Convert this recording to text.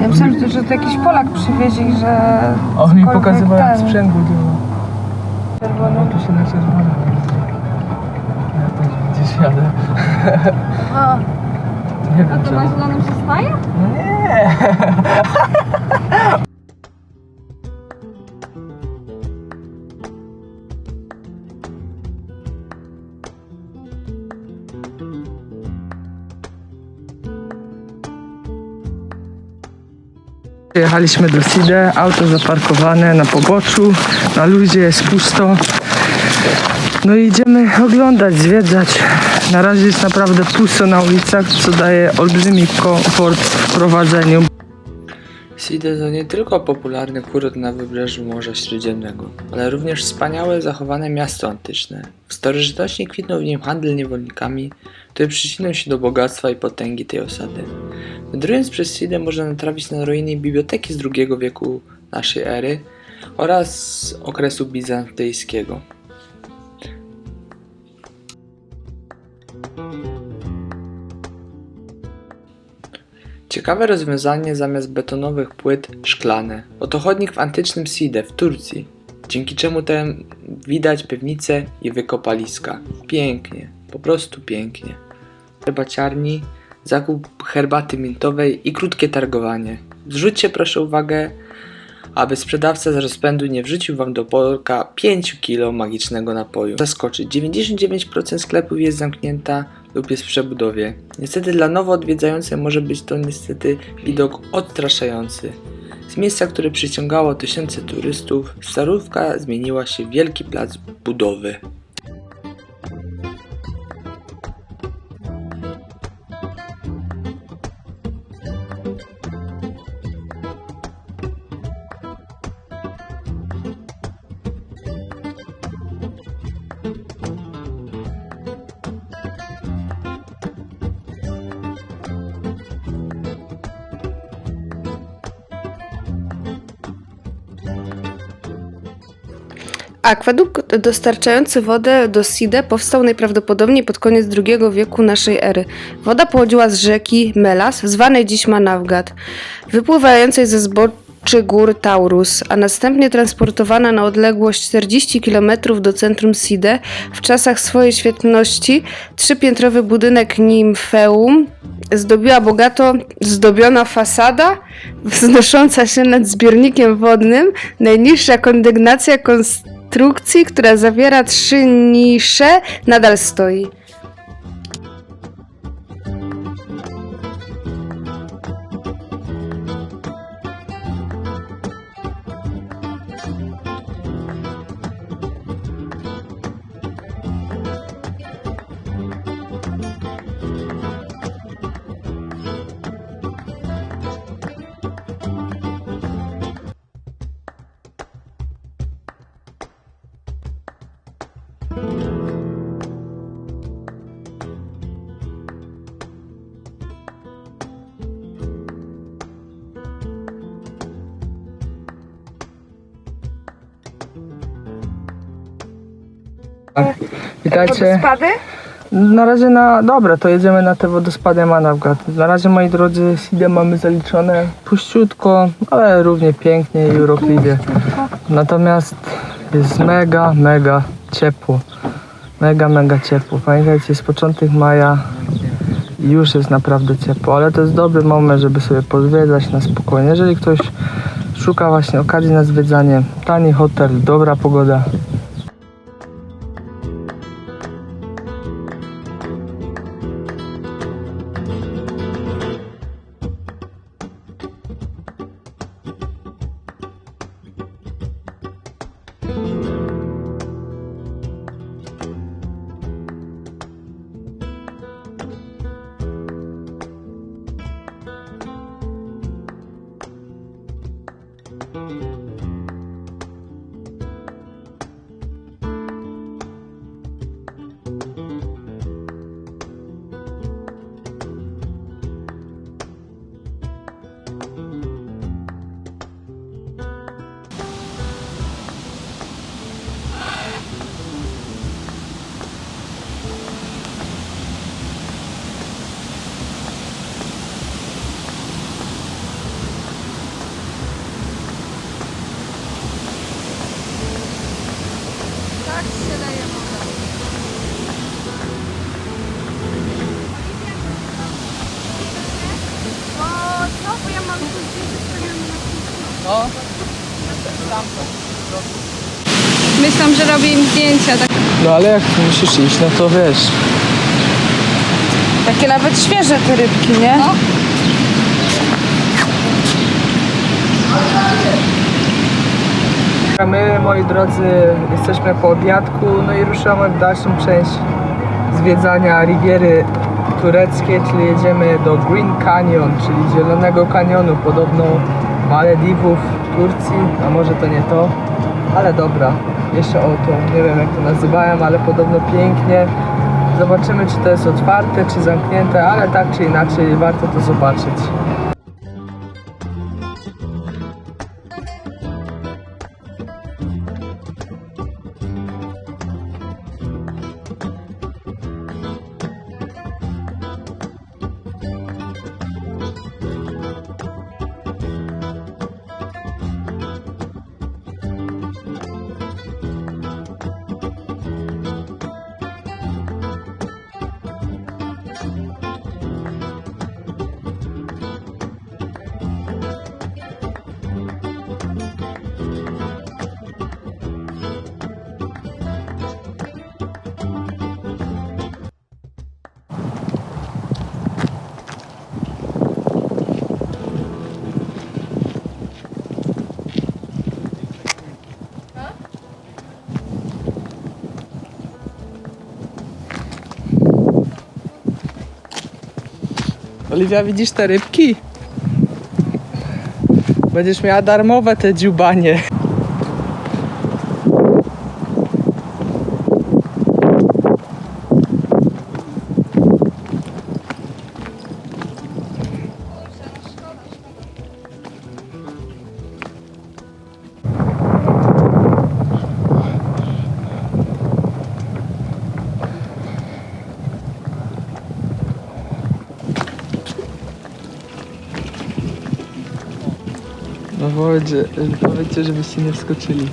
Ja myślałam, że, że to jakiś Polak przywiezie i że... on mi cokolwiek pokazywał jak ten, sprzęgło działa. Czerwony. Tu się na czerwono. Ja też gdzieś jadę. A, Nie wiem to na czemu. zielonym się staje? No nie. Jechaliśmy do Side, auto zaparkowane na poboczu, na luzie jest pusto. No i idziemy oglądać, zwiedzać. Na razie jest naprawdę pusto na ulicach, co daje olbrzymi komfort w prowadzeniu. Side to nie tylko popularny kurort na wybrzeżu Morza Śródziemnego, ale również wspaniałe zachowane miasto antyczne. W starożytności kwitnął w nim handel niewolnikami, który przyczynił się do bogactwa i potęgi tej osady. Wędrując przez Sidę można natrafić na ruiny biblioteki z II wieku naszej ery oraz okresu bizantyjskiego. Ciekawe rozwiązanie zamiast betonowych płyt szklane. Oto chodnik w antycznym Side w Turcji, dzięki czemu tam widać piwnice i wykopaliska. Pięknie, po prostu pięknie. Herbaciarni, zakup herbaty mintowej i krótkie targowanie. Zwróćcie proszę uwagę, aby sprzedawca z rozpędu nie wrzucił wam do porka 5 kg magicznego napoju. Zaskoczyć, 99% sklepów jest zamknięta lub jest w przebudowie. Niestety dla nowo odwiedzających może być to niestety widok odstraszający. Z miejsca, które przyciągało tysiące turystów, starówka zmieniła się w wielki plac budowy. Akwedukt dostarczający wodę do Side powstał najprawdopodobniej pod koniec II wieku naszej ery. Woda pochodziła z rzeki Melas, zwanej dziś Manawgat, wypływającej ze zboczy gór Taurus, a następnie transportowana na odległość 40 km do centrum Side. W czasach swojej świetności trzypiętrowy budynek Nimfeum zdobiła bogato zdobiona fasada wznosząca się nad zbiornikiem wodnym, najniższa kondygnacja konstrukcji, która zawiera trzy nisze, nadal stoi. Witajcie. Wodospady? Na razie na. Dobra, to jedziemy na te wodospady Manawgat. Na razie moi drodzy, Sidę mamy zaliczone puściutko, ale równie pięknie i urokliwie. Natomiast jest mega, mega ciepło. Mega, mega ciepło. Pamiętajcie, jest początek maja i już jest naprawdę ciepło, ale to jest dobry moment, żeby sobie pozwiedzać na spokojnie. Jeżeli ktoś szuka właśnie okazji na zwiedzanie, tani hotel, dobra pogoda, Myślą, że robię im zdjęcia, tak, No ale jak musisz iść, no to wiesz. takie nawet świeże te rybki, nie? A my, moi drodzy, jesteśmy po obiadku, no i ruszamy w dalszą część zwiedzania Riviery tureckiej, czyli jedziemy do Green Canyon, czyli Zielonego Kanionu, podobno Malediwów, Turcji, a może to nie to, ale dobra, jeszcze o to, nie wiem jak to nazywałem, ale podobno pięknie. Zobaczymy, czy to jest otwarte, czy zamknięte, ale tak czy inaczej warto to zobaczyć. Oliwia, widzisz te rybki? Będziesz miała darmowe te dziubanie. Powiedz, powiedzcie, żebyście nie wskoczyli.